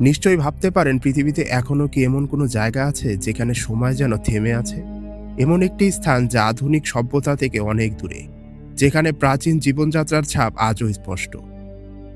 নিশ্চয়ই ভাবতে পারেন পৃথিবীতে এখনও কি এমন কোনো জায়গা আছে যেখানে সময় যেন থেমে আছে? এমন একটি স্থান যা আধুনিক সভ্যতা থেকে অনেক দূরে, যেখানে প্রাচীন জীবনযাত্রার ছাপ আজও স্পষ্ট।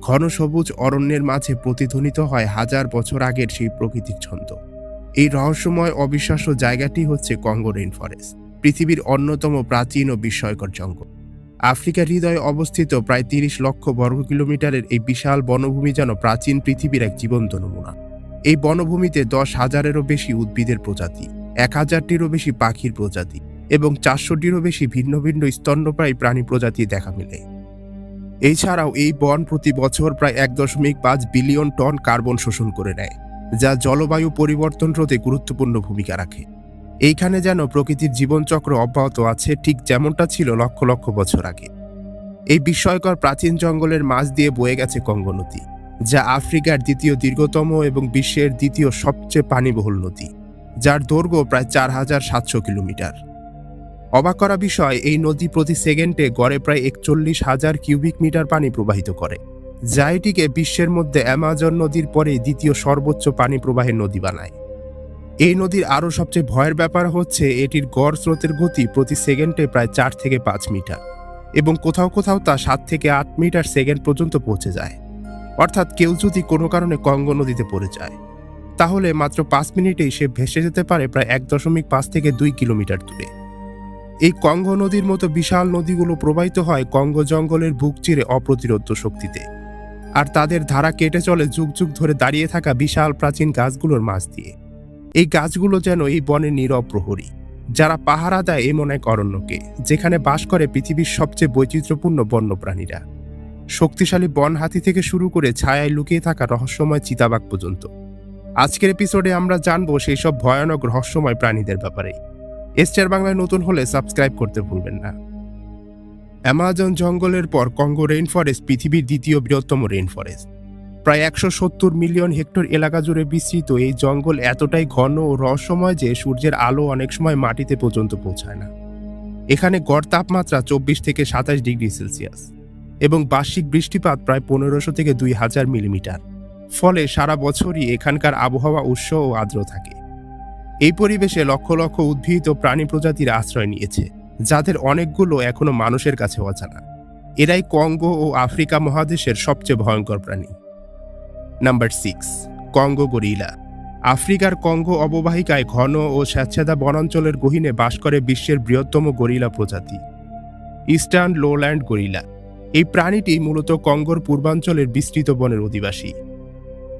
ঘন সবুজ অরণ্যের মাঝে প্রতিধ্বনিত হয় হাজার বছর আগের সেই প্রকৃতির ছন্দ। এই রহস্যময় অবিশ্বাস্য জায়গাটি হচ্ছে কঙ্গো রেইন ফরেস্ট পৃথিবীর অন্যতম প্রাচীন ও বিস্ময়কর জঙ্গল। আফ্রিকার হৃদয়ে অবস্থিত প্রায় তিরিশ লক্ষ বর্গ কিলোমিটারের এই বিশাল বনভূমি যেন প্রাচীন পৃথিবীর এক জীবন্ত নমুনা। এই বনভূমিতে দশ হাজারেরও বেশি উদ্ভিদের প্রজাতি, এক হাজারটিরও বেশি পাখির প্রজাতি এবং চারশোটিরও বেশি ভিন্ন ভিন্ন স্তন্যপ্রায়ী প্রাণী প্রজাতি দেখা মেলে। এছাড়াও এই বন প্রতি বছর প্রায় এক দশমিক পাঁচ বিলিয়ন টন কার্বন শোষণ করে নেয়, যা জলবায়ু পরিবর্তন রোধে গুরুত্বপূর্ণ ভূমিকা রাখে। এইখানে যেন প্রকৃতির জীবনচক্র অব্যাহত আছে ঠিক যেমনটা ছিল লক্ষ লক্ষ বছর আগে। এই বিস্ময়কর প্রাচীন জঙ্গলের মাঝ দিয়ে বয়ে গেছে কঙ্গো নদী যা আফ্রিকার দ্বিতীয় দীর্ঘতম এবং বিশ্বের দ্বিতীয় সবচেয়ে পানিবহুল নদী, যার দৈর্ঘ্য প্রায় চার হাজার সাতশো কিলোমিটার। অবাক করা বিষয়, এই নদী প্রতি সেকেন্ডে গড়ে প্রায় একচল্লিশ হাজার কিউবিক মিটার পানি প্রবাহিত করে, যা এটিকে বিশ্বের মধ্যে অ্যামাজন নদীর পরে দ্বিতীয় সর্বোচ্চ পানি প্রবাহের নদী বানায়। এই নদীর আরও সবচেয়ে ভয়ের ব্যাপার হচ্ছে এটির গড় স্রোতের গতি প্রতি সেকেন্ডে প্রায় চার থেকে পাঁচ মিটার এবং কোথাও কোথাও তা সাত থেকে আট মিটার সেকেন্ড পর্যন্ত পৌঁছে যায়। অর্থাৎ কেউ যদি কোনো কারণে কঙ্গো নদীতে পড়ে যায়, তাহলে মাত্র পাঁচ মিনিটেই সে ভেসে যেতে পারে প্রায় এক দশমিক পাঁচ থেকে দুই কিলোমিটার দূরে। এই কঙ্গো নদীর মতো বিশাল নদীগুলো প্রবাহিত হয় কঙ্গ জঙ্গলের বুক চিরে অপ্রতিরোধ শক্তিতে। আর তাদের ধারা কেটে চলে যুগ যুগ ধরে দাঁড়িয়ে থাকা বিশাল প্রাচীন গাছগুলোর মাঝ দিয়ে। এই গাছগুলো যেন এই বনের নীরব প্রহরী, যারা পাহারা দেয় এমন এক অরণ্যকে, যেখানে বাস করে পৃথিবীর সবচেয়ে বৈচিত্র্যপূর্ণ বন্যপ্রাণীরা। শক্তিশালী বন হাতি থেকে শুরু করে ছায়ায় লুকিয়ে থাকা রহস্যময় চিতাবাঘ পর্যন্ত। আজকের এপিসোডে আমরা জানব সেই সব ভয়ানক রহস্যময় প্রাণীদের ব্যাপারে। এসচার বাংলায় নতুন হলে সাবস্ক্রাইব করতে ভুলবেন না। অ্যামাজন জঙ্গলের পর কঙ্গো রেইন ফরেস্ট পৃথিবীর দ্বিতীয় বৃহত্তম রেইন ফরেস্ট প্রায় একশো সত্তর মিলিয়ন হেক্টর এলাকা জুড়ে বিস্তৃত এই জঙ্গল এতটাই ঘন ও রহস্যময় যে সূর্যের আলো অনেক সময় মাটিতে পর্যন্ত পৌঁছায় না। এখানে গড় তাপমাত্রা চব্বিশ থেকে সাতাশ ডিগ্রি সেলসিয়াস এবং বার্ষিক বৃষ্টিপাত প্রায় পনেরোশো থেকে দুই হাজার মিলিমিটার। ফলে সারা বছরই এখানকার আবহাওয়া উৎস ও আর্দ্র থাকে। এই পরিবেশে লক্ষ লক্ষ উদ্ভিদ ও প্রাণী প্রজাতির আশ্রয় নিয়েছে, যাদের অনেকগুলো এখনও মানুষের কাছে অজানা। এরাই কঙ্গো ও আফ্রিকা মহাদেশের সবচেয়ে ভয়ঙ্কর প্রাণী। Number six, Congo gorilla. আফ্রিকার কঙ্গো অববাহিকায় ঘন ও স্বেচ্ছাদা বনাঞ্চলের গহীনে বাস করে বিশ্বের বৃহত্তম গরিলা প্রজাতি, ইস্টার্ন লোল্যান্ড গরিলা। এই প্রাণীটি মূলত কঙ্গোর পূর্বাঞ্চলের বিস্তৃত বনের অধিবাসী।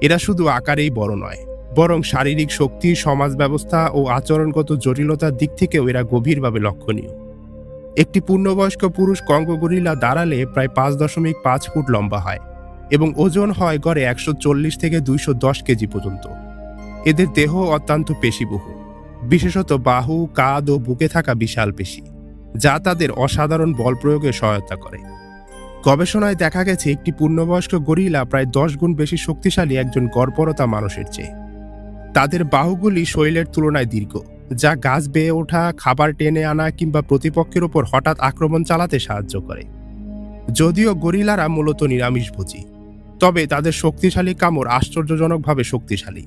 এরা শুধু আকারেই বড় নয়, বরং শারীরিক শক্তি সমাজ ব্যবস্থা ও আচরণগত জটিলতার দিক থেকেও এরা গভীরভাবে লক্ষণীয়। একটি পূর্ণবয়স্ক পুরুষ কঙ্গো গরিলা দাঁড়ালে প্রায় পাঁচ দশমিক পাঁচ ফুট লম্বা হয়। এবং ওজন হয় গড়ে একশো চল্লিশ থেকে দুইশো দশ কেজি পর্যন্ত। এদের দেহ অত্যন্ত পেশিবহুল। বিশেষত বাহু, কাঁধ ও বুকে থাকা বিশাল পেশি, যা তাদের অসাধারণ বল প্রয়োগে সহায়তা করে। গবেষণায় দেখা গেছে, একটি পূর্ণবয়স্ক গরিলা প্রায় দশ গুণ বেশি শক্তিশালী একজন গড়পরতা মানুষের চেয়ে। তাদের বাহুগুলি শৈলের তুলনায় দীর্ঘ, যা গাছ বেয়ে ওঠা, খাবার টেনে আনা কিংবা প্রতিপক্ষের ওপর হঠাৎ আক্রমণ চালাতে সাহায্য করে। যদিও গরিলারা মূলত নিরামিষভোজী তবে তাদের শক্তিশালী কামড় আশ্চর্যজনকভাবে শক্তিশালী।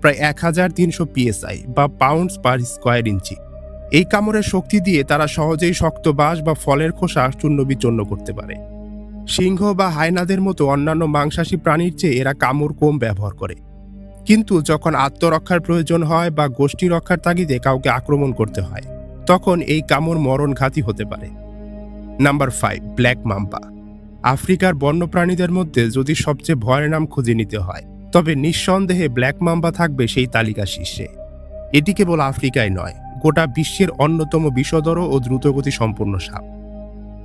প্রায় এক হাজার তিনশো পিএসআই বা পাউন্ডস পার স্কোয়ার ইঞ্চি এই কামড়ের শক্তি দিয়ে তারা সহজেই শক্ত বাঁশ বা ফলের খোসা চূর্ণ বিচূর্ণ করতে পারে। সিংহ বা হায়নাদের মতো অন্যান্য মাংসাশী প্রাণীর চেয়ে এরা কামড় কম ব্যবহার করে। কিন্তু যখন আত্মরক্ষার প্রয়োজন হয় বা গোষ্ঠী রক্ষার তাগিদে কাউকে আক্রমণ করতে হয়, তখন এই কামড় মরণঘাতী হতে পারে। নাম্বার ফাইভ ব্ল্যাক মাম্বা আফ্রিকার বন্যপ্রাণীদের মধ্যে যদি সবচেয়ে ভয়ের নাম খুঁজে নিতে হয়, তবে নিঃসন্দেহে ব্ল্যাক মাম্বা থাকবে সেই তালিকা শীর্ষে। এটি কেবল আফ্রিকায় নয়, গোটা বিশ্বের অন্যতম বিষদর ও দ্রুতগতি সম্পন্ন সাপ।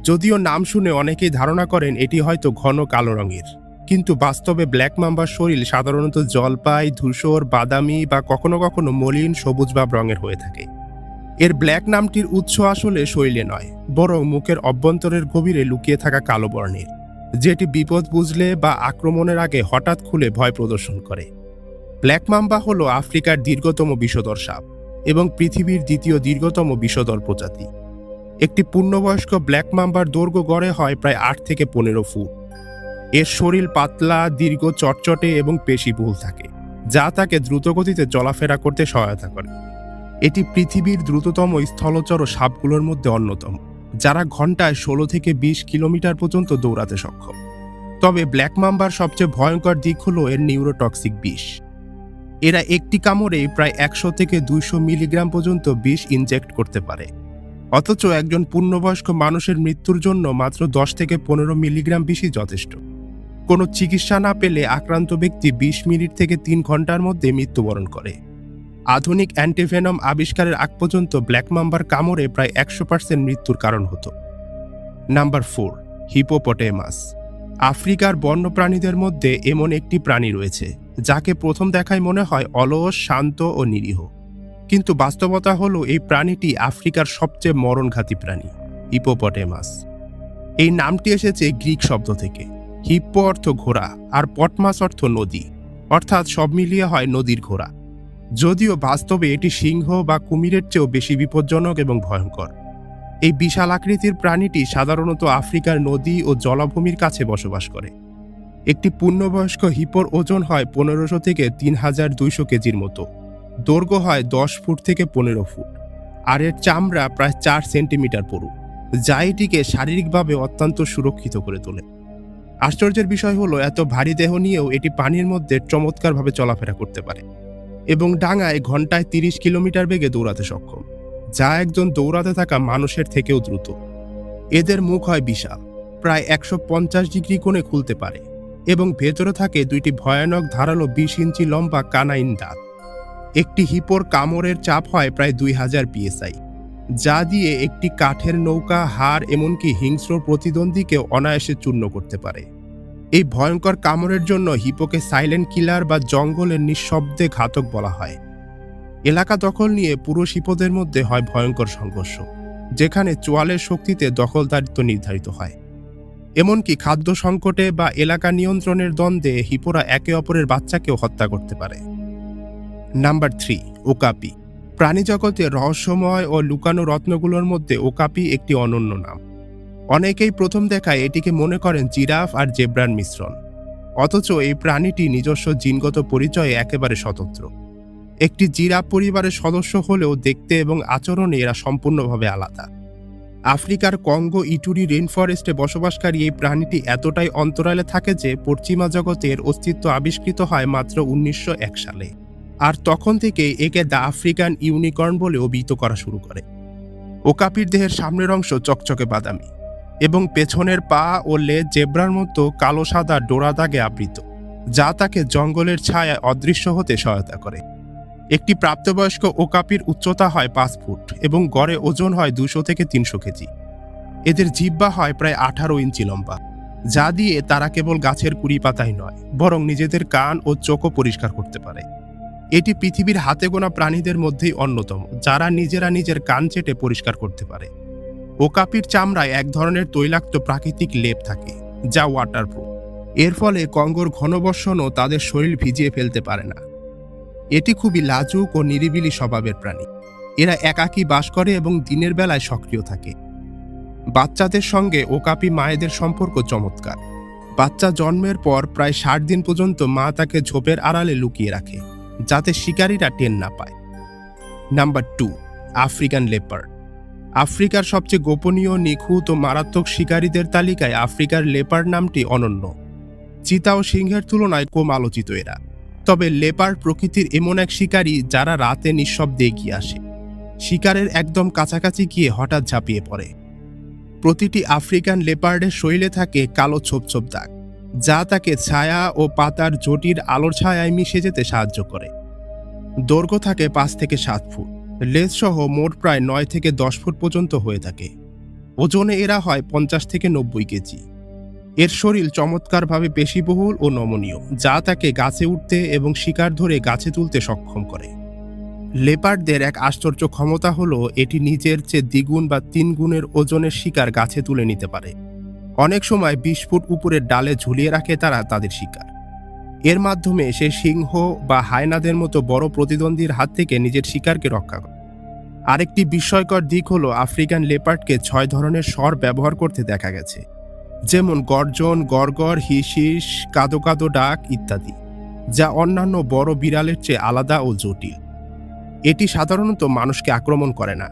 যদিও নাম শুনে অনেকেই ধারণা করেন এটি হয়তো ঘন কালো রঙের। কিন্তু বাস্তবে ব্ল্যাক মাম্বার শরীর সাধারণত জলপাই, ধূসর, বাদামি বা কখনো কখনো মলিন সবুজ বা রঙের হয়ে থাকে। এর ব্ল্যাক নামটির উৎস আসলে শৈলে নয়, বরং মুখের অভ্যন্তরের গভীরে লুকিয়ে থাকা কালো বর্ণের। যেটি বিপদ বুঝলে বা আক্রমণের আগে হঠাৎ খুলে ভয় প্রদর্শন করে। ব্ল্যাক মাম্বা হল আফ্রিকার দীর্ঘতম বিষধর সাপ এবং পৃথিবীর দ্বিতীয় দীর্ঘতম বিষধর প্রজাতি। একটি পূর্ণবয়স্ক ব্ল্যাক মাম্বার দৈর্ঘ্য গড়ে হয় প্রায় আট থেকে পনেরো ফুট। এর শরীর পাতলা, দীর্ঘ, চটচটে এবং পেশিবহুল থাকে, যা তাকে দ্রুতগতিতে চলাফেরা করতে সহায়তা করে। এটি পৃথিবীর দ্রুততম স্থলচর সাপগুলোর মধ্যে অন্যতম। যারা ঘন্টায় ষোলো থেকে বিশ কিলোমিটার পর্যন্ত দৌড়াতে সক্ষম। তবে ব্ল্যাক মাম্বার সবচেয়ে ভয়ঙ্কর দিক হলো এর নিউরোটক্সিক বিষ। এরা একটি কামড়ে প্রায় একশো থেকে দুইশো মিলিগ্রাম পর্যন্ত বিষ ইনজেক্ট করতে পারে। অথচ একজন পূর্ণবয়স্ক মানুষের মৃত্যুর জন্য মাত্র দশ থেকে পনেরো মিলিগ্রাম বিষই যথেষ্ট। কোনো চিকিৎসা না পেলে আক্রান্ত ব্যক্তি বিশ মিনিট থেকে তিন ঘণ্টার মধ্যে মৃত্যুবরণ করে। আধুনিক অ্যান্টিভেনম আবিষ্কারের আগ পর্যন্ত ব্ল্যাক মাম্বার কামড়ে প্রায় একশো পার্সেন্ট মৃত্যুর কারণ হতো। Number four, hippopotamus. আফ্রিকার বন্যপ্রাণীদের মধ্যে এমন একটি প্রাণী রয়েছে, যাকে প্রথম দেখায় মনে হয় অলস, শান্ত ও নিরীহ। কিন্তু বাস্তবতা হলো এই প্রাণীটি আফ্রিকার সবচেয়ে মরণঘাতী প্রাণী, হিপোপটেমাস। এই নামটি এসেছে গ্রিক শব্দ থেকে। হিপ্পো অর্থ ঘোড়া আর পটমাস অর্থ নদী, অর্থাৎ সব মিলিয়ে হয় নদীর ঘোড়া। যদিও বাস্তবে এটি সিংহ বা কুমিরের চেয়েও বেশি বিপজ্জনক এবং ভয়ঙ্কর। এই বিশাল আকৃতির প্রাণীটি সাধারণত আফ্রিকার নদী ও জলাভূমির কাছে বসবাস করে। একটি পূর্ণবয়স্ক হিপোর ওজন হয় পনেরোশো থেকে তিন হাজার দুইশো কেজির মতো। দৈর্ঘ্য হয় দশ ফুট থেকে পনেরো ফুট। আর এর চামড়া প্রায় চার সেন্টিমিটার পুরু, যা এটিকে শারীরিকভাবে অত্যন্ত সুরক্ষিত করে তোলে। আশ্চর্যের বিষয় হলো, এত ভারী দেহ নিয়েও এটি পানির মধ্যে চমৎকারভাবে চলাফেরা করতে পারে। এবং ডাঙায় ঘন্টায় তিরিশ কিলোমিটার বেগে দৌড়াতে সক্ষম, যা একজন দৌড়াতে থাকা মানুষের থেকেও দ্রুত। এদের মুখ হয় বিশাল, প্রায় একশো পঞ্চাশ ডিগ্রি কোণে খুলতে পারে এবং ভেতরে থাকে দুইটি ভয়ানক ধারালো বিশ ইঞ্চি লম্বা কানাইন দাঁত। একটি হিপোর কামড়ের চাপ হয় প্রায় দুই হাজার পিএসআই, যা দিয়ে একটি কাঠের নৌকা, হাড়, এমনকি হিংস্র প্রতিদ্বন্দ্বীকে অনায়াসে চূর্ণ করতে পারে। এই ভয়ঙ্কর কামড়ের জন্য হিপোকে সাইলেন্ট কিলার বা জঙ্গলের নিঃশব্দে ঘাতক বলা হয়। এলাকা দখল নিয়ে পুরো শিপদের মধ্যে হয় ভয়ঙ্কর সংঘর্ষ, যেখানে চোয়ালের শক্তিতে দখলদারিত্ব নির্ধারিত হয়। এমনকি খাদ্য সংকটে বা এলাকা নিয়ন্ত্রণের দ্বন্দ্বে হিপোরা একে অপরের বাচ্চাকেও হত্যা করতে পারে। Number three, okapi. প্রাণীজগতে রহস্যময় ও লুকানো রত্নগুলোর মধ্যে ওকাপি একটি অনন্য নাম। অনেকেই প্রথম দেখায় এটিকে মনে করেন জিরাফ আর জেব্রার মিশ্রণ। অথচ এই প্রাণীটি নিজস্ব জিনগত পরিচয়ে একেবারে স্বতন্ত্র। একটি জিরাফ পরিবারের সদস্য হলেও দেখতে এবং আচরণে এরা সম্পূর্ণভাবে আলাদা। আফ্রিকার কঙ্গো ইটুরি রেইনফরেস্টে বসবাসকারী এই প্রাণীটি এতটাই অন্তরালে থাকে যে পশ্চিমা জগতের অস্তিত্ব আবিষ্কৃত হয় মাত্র উনিশশো এক সালে। আর তখন থেকে একে দ্য আফ্রিকান ইউনিকর্ন বলে অভিহিত করা শুরু করে। ওকাপির দেহের সামনের অংশ চকচকে বাদামি। এবং পেছনের পা ও লেজ জেব্রার মতো কালো সাদা ডোরা দাগে আবৃত, যা তাকে জঙ্গলের ছায়ায় অদৃশ্য হতে সহায়তা করে। একটি প্রাপ্তবয়স্ক ওকাপির উচ্চতা হয় পাঁচ ফুট এবং গড়ে ওজন হয় দুশো থেকে তিনশো কেজি। এদের জিব্বা হয় প্রায় আঠারো ইঞ্চি লম্বা, যা দিয়ে তারা কেবল গাছের কুড়ি পাতাই নয়, বরং নিজেদের কান ও চোখও পরিষ্কার করতে পারে। এটি পৃথিবীর হাতে গোনা প্রাণীদের মধ্যেই অন্যতম, যারা নিজেরা নিজের কান চেটে পরিষ্কার করতে পারে। ওকাপির চামড়ায় এক ধরনের তৈলাক্ত প্রাকৃতিক লেপ থাকে, যা ওয়াটারপ্রুফ এর ফলে কঙ্গর ঘনবর্ষণও তাদের শরীর ভিজিয়ে ফেলতে পারে না। এটি খুবই লাজুক ও নিরিবিলি স্বভাবের প্রাণী। এরা একাকী বাস করে এবং দিনের বেলায় সক্রিয় থাকে। বাচ্চাদের সঙ্গে ওকাপি মায়েদের সম্পর্ক চমৎকার। বাচ্চা জন্মের পর প্রায় ষাট দিন পর্যন্ত মা তাকে ঝোপের আড়ালে লুকিয়ে রাখে, যাতে শিকারীরা টেন না পায়। Number two, African leopard. আফ্রিকার সবচেয়ে গোপনীয়, নিখুঁত ও মারাত্মক শিকারীদের তালিকায় আফ্রিকার লেপার্ড নামটি অনন্য। চিতা ও সিংহের তুলনায় কম আলোচিত এরা। তবে লেপার্ড প্রকৃতির এমন এক শিকারী যারা রাতে নিঃশব্দে এগিয়ে আসে। শিকারের একদম কাছাকাছি গিয়ে হঠাৎ ঝাঁপিয়ে পড়ে। প্রতিটি আফ্রিকান লেপার্ডের শৈলে থাকে কালো ছোপ ছোপ দাগ, যা তাকে ছায়া ও পাতার জটির আলোর ছায়ায় মিশে যেতে সাহায্য করে। দৈর্ঘ্য থাকে পাঁচ থেকে সাত ফুট। লেজ সহ মোট প্রায় নয় থেকে দশ ফুট পর্যন্ত হয়ে থাকে। ওজনে এরা হয় পঞ্চাশ থেকে নব্বই কেজি। এর শরীর চমৎকারভাবে পেশিবহুল ও নমনীয়, যা তাকে গাছে উঠতে এবং শিকার ধরে গাছে তুলতে সক্ষম করে। লেপার্ডদের এক আশ্চর্য ক্ষমতা হলো, এটি নিজের চেয়ে দ্বিগুণ বা তিন গুণের ওজনের শিকার গাছে তুলে নিতে পারে। অনেক সময় বিশ ফুট উপরের ডালে ঝুলিয়ে রাখে তারা তাদের শিকার। এর মাধ্যমে সে সিংহ বা হায়নাদের মতো বড় প্রতিদ্বন্দ্বীর হাত থেকে নিজের শিকারকে রক্ষা করে। আরেকটি বিস্ময়কর দিক হল আফ্রিকান লেপার্ডকে ছয় ধরনের স্বর ব্যবহার করতে দেখা গেছে, যেমন গর্জন, গড়গড় হিস হিস কাদো কাদো ডাক ইত্যাদি, যা অন্যান্য বড় বিড়ালের চেয়ে আলাদা ও জটিল। এটি সাধারণত মানুষকে আক্রমণ করে না,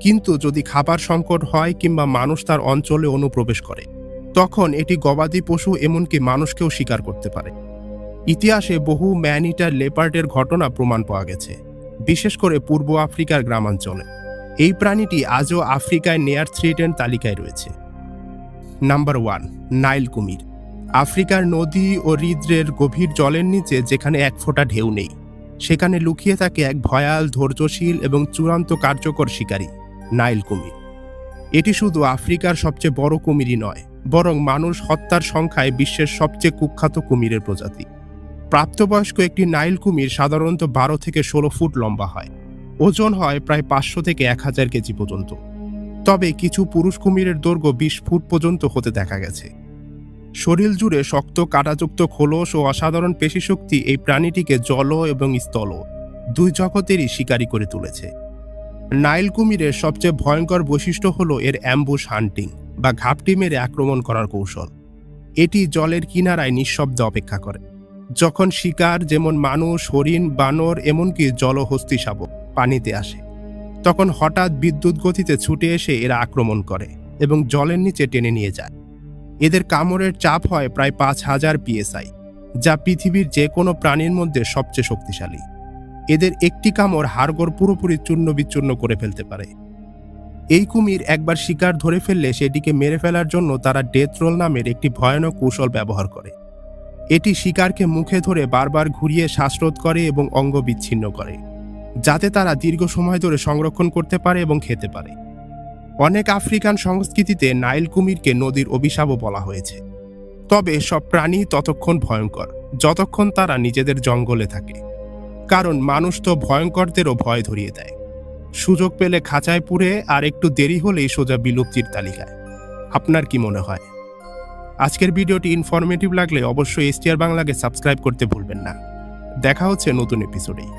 কিন্তু যদি খাবার সংকট হয় কিংবা মানুষ তার অঞ্চলে অনুপ্রবেশ করে, তখন এটি গবাদি পশু এমনকি মানুষকেও শিকার করতে পারে। ইতিহাসে বহু ম্যানিটার লেপার্ডের ঘটনা প্রমাণ পাওয়া গেছে, বিশেষ করে পূর্ব আফ্রিকার গ্রামাঞ্চলে। এই প্রাণীটি আজও আফ্রিকায় নেয়ার থ্রিটেন তালিকায় রয়েছে। নাম্বার ওয়ান, নাইল কুমির। আফ্রিকার নদী ও হৃদ্রের গভীর জলের নিচে যেখানে এক ফোঁটা ঢেউ নেই, সেখানে লুকিয়ে থাকে এক ভয়াল, ধৈর্যশীল এবং চূড়ান্ত কার্যকর শিকারী, নাইল কুমির। এটি শুধু আফ্রিকার সবচেয়ে বড় কুমিরই নয়, বরং মানুষ হত্যার সংখ্যায় বিশ্বের সবচেয়ে কুখ্যাত কুমিরের প্রজাতি। প্রাপ্তবয়স্ক একটি নাইল কুমির সাধারণত বারো থেকে ষোলো ফুট লম্বা হয়। ওজন হয় প্রায় পাঁচশো থেকে এক হাজার কেজি পর্যন্ত। তবে কিছু পুরুষ কুমিরের দৈর্ঘ্য বিশ ফুট পর্যন্ত হতে দেখা গেছে। শরীর জুড়ে শক্ত, কাঁটাযুক্ত, খোলস ও অসাধারণ পেশিশক্তি এই প্রাণীটিকে জল এবং স্থল দুই জগতেরই শিকারী করে তুলেছে। নাইল কুমিরের সবচেয়ে ভয়ঙ্কর বৈশিষ্ট্য হলো এর অ্যাম্বুশ হান্টিং বা ঘাপটি মেরে আক্রমণ করার কৌশল। এটি জলের কিনারায় নিঃশব্দে অপেক্ষা করে। যখন শিকার যেমন মানুষ, হরিণ, বানর, এমনকি জলহস্তি শাবক পানিতে আসে, তখন হঠাৎ বিদ্যুৎ গতিতে ছুটে এসে এরা আক্রমণ করে এবং জলের নিচে টেনে নিয়ে যায়। এদের কামড়ের চাপ হয় প্রায় পাঁচ হাজার পিএসআই, যা পৃথিবীর যে কোনো প্রাণীর মধ্যে সবচেয়ে শক্তিশালী। এদের একটি কামড় হাড়গোড় পুরোপুরি চূর্ণ বিচূর্ণ করে ফেলতে পারে। এই কুমির একবার শিকার ধরে ফেললে সেটিকে মেরে ফেলার জন্য তারা ডেথ রোল নামের একটি ভয়ানক কৌশল ব্যবহার করে। এটি শিকারকে মুখে ধরে বারবার ঘুরিয়ে শ্বাসরোধ করে এবং অঙ্গ বিচ্ছিন্ন করে, যাতে তারা দীর্ঘ সময় ধরে সংরক্ষণ করতে পারে এবং খেতে পারে। অনেক আফ্রিকান সংস্কৃতিতে নাইল কুমিরকে নদীর অভিশাপও বলা হয়েছে। তবে সব প্রাণী ততক্ষণ ভয়ঙ্কর, যতক্ষণ তারা নিজেদের জঙ্গলে থাকে, কারণ মানুষ তো ভয়ঙ্করদেরও ভয় ধরিয়ে দেয়। সুযোগ পেলে খাঁচায় পুড়ে আর একটু দেরি হলেই সোজা বিলুপ্তির তালিকায়। আপনার কি মনে হয়? আজকের ভিডিওটি ইনফরমেটিভ লাগলে অবশ্যই এসটিআর বাংলাকে সাবস্ক্রাইব করতে ভুলবেন না। দেখা হচ্ছে নতুন এপিসোডেই